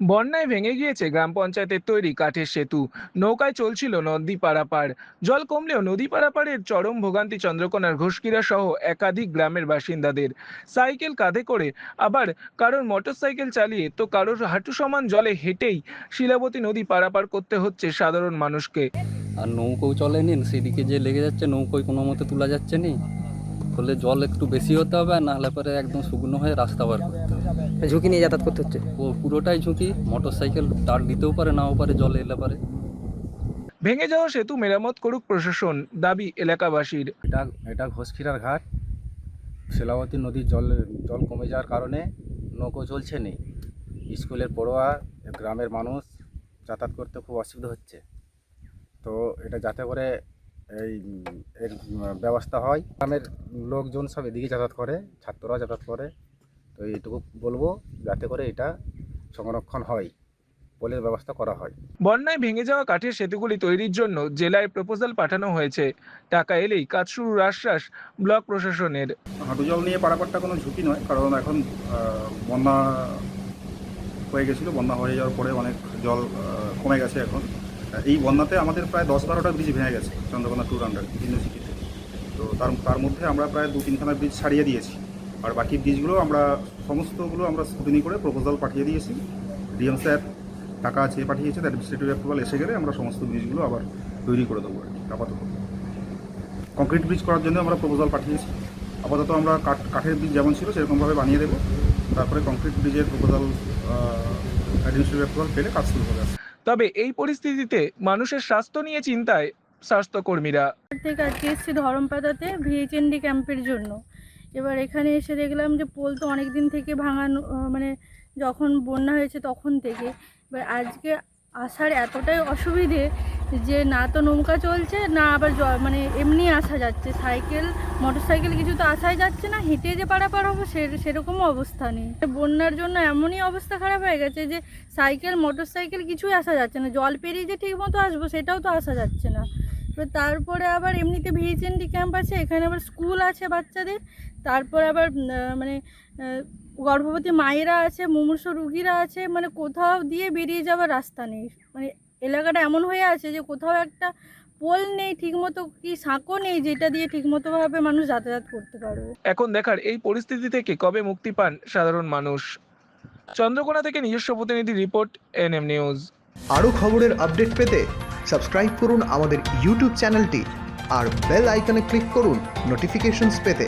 বন্যায় ভেঙে গিয়েছে গ্রাম পঞ্চায়েতের তৈরি কাঠের সেতু। নৌকায় চলছিল নদী পারাপার। জল কমলেও নদী পারাপারের চরম ভোগান্তি চন্দ্রকোনার ঘুষকিরা সহ একাধিক গ্রামের বাসিন্দাদের। সাইকেল কাঁধে করে আবার কারোর মোটরসাইকেল চালিয়ে তো কারোর হাঁটু সমান জলে হেঁটেই শিলাবতী নদী পারাপার করতে হচ্ছে সাধারণ মানুষকে। আর নৌকোও চলেনি, সেদিকে যে লেগে যাচ্ছে, নৌকোয় কোনো মতে তোলা যাচ্ছে নি। ফলে জল একটু বেশি হতে হবে আর নাহলে পরে একদম শুকনো হয়ে রাস্তা বার করতে হবে। ঝুঁকি নিয়ে যাতায়াত করতে হচ্ছে? ও পুরোটাই ঝুঁকি মোটর সাইকেল তার দিতেও পারে নাও পারে জল এলে পারে। ভেঙে যাওয়া সেতু মেরামত করুক প্রশাসন দাবি এলাকাবাসীর। এটা এটা ঘোষখিরার ঘাট। শিলাবতী নদীর জল জল কমে যাওয়ার কারণে নৌকো চলছে নেই। স্কুলের পড়োয়া গ্রামের মানুষ যাতায়াত করতে খুব অসুবিধা হচ্ছে। তো এটা যাতে করে এই এর ব্যবস্থা হয়। গ্রামের লোকজন সব এদিকে যাতায়াত করে ছাত্ররা যাতায়াত করে। তো এইটুকু বলব যাতে করে এটা সংরক্ষণ হয় পোলের ব্যবস্থা করা হয়। বন্যায় ভেঙে যাওয়া কাঠের সেতুগুলি তৈরির জন্য জেলায় প্রপোজাল পাঠানো হয়েছে। টাকা এলেই কাজ শুরুর আশ্বাস ব্লক প্রশাসনের। হাঁটু জল নিয়ে পারাপারটা কোনো ঝুঁকি নয় কারণ এখন বন্যা হয়ে গেছিল। বন্যা হয়ে যাওয়ার পরে অনেক জল কমে গেছে এখন। এই বন্যাতে আমাদের প্রায় দশ বারোটা ব্রিজ ভেঙে গেছে চন্দ্রকোনা ট্যুর আন্ডার বিভিন্ন তো। তার তার মধ্যে আমরা প্রায় দু তিনখানা ব্রিজ ছাড়িয়ে দিয়েছি। আর বাকি ব্রিজগুলো আমরা, সমস্তগুলো আমরা স্কুটিনি করে প্রপোজাল পাঠিয়ে দিয়েছি। ডিএম স্যার টাকা চেয়ে পাঠিয়েছে অ্যাডমিনিস্ট্রেটিভ অ্যাপ্রুভাল এসে গেলে আমরা সমস্ত ব্রিজগুলো আবার তৈরি করে দেবো আপাতত। কংক্রিট ব্রিজ করার জন্য আমরা প্রপোজাল পাঠিয়েছি। আপাতত আমরা কাঠ, কাঠের ব্রিজ যেমন ছিল সেরকমভাবে বানিয়ে দেবো। তারপরে কংক্রিট ব্রিজের প্রপোজাল অ্যাডমিনিস্ট্রেটিভ অ্যাপ্রুভাল পেলে কাজ শুরু হবে তবে এই পরিস্থিতিতে মানুষের স্বাস্থ্য নিয়ে চিন্তায় স্বাস্থ্যকর্মীরা। থেকে আজকে এসেছি ধরমপাতাতে ভিএইচএনডি ক্যাম্পের জন্য। এবার এখানে এসে দেখলাম যে পোল তো অনেক দিন থেকে ভাঙানো মানে যখন বন্যা হয়েছে তখন থেকে। এবার আজকে আসার এতটাই অসুবিধে যে না তো নৌকা চলছে, না আবার মানে এমনি আসা যাচ্ছে। সাইকেল মোটর সাইকেল কিছু তো আসাই যাচ্ছে না, হেঁটে যে পারাপার হব সে, সেরকমও অবস্থা নেই। বন্যার জন্য এমনই অবস্থা খারাপ হয়ে গেছে যে সাইকেল মোটর সাইকেল কিছুই আসা যাচ্ছে না। জল পেরিয়ে যে ঠিক মতো আসব সেটাও তো আসা যাচ্ছে না। তারপরে আবার এমনিতে ভিএইচএনডি ক্যাম্প আছে, এখানে আবার স্কুল আছে বাচ্চাদের। তারপর আবার মানে গর্ভবতী মায়েরা আছে, মুমূর্ষ রুগীরা আছে মানে কোথাও দিয়ে বেরিয়ে যাওয়ার রাস্তা নেই। মানে এলাকাটা এমন হয়ে আছে যে কোথাও একটা পোল নেই ঠিকমতো কি সাঁকো নেই যেটা দিয়ে ঠিকমতোভাবে মানুষ যাতায়াত করতে পারবে। এখন দেখার এই পরিস্থিতি থেকে কবে মুক্তি পান সাধারণ মানুষ? চন্দ্রকোনা থেকে নিজস্ব প্রতিনিধি রিপোর্ট এনএম নিউজ। আরও খবরের আপডেট পেতে সাবস্ক্রাইব করুন আমাদের ইউটিউব চ্যানেলটি আর বেল আইকনে ক্লিক করুন নোটিফিকেশনস পেতে।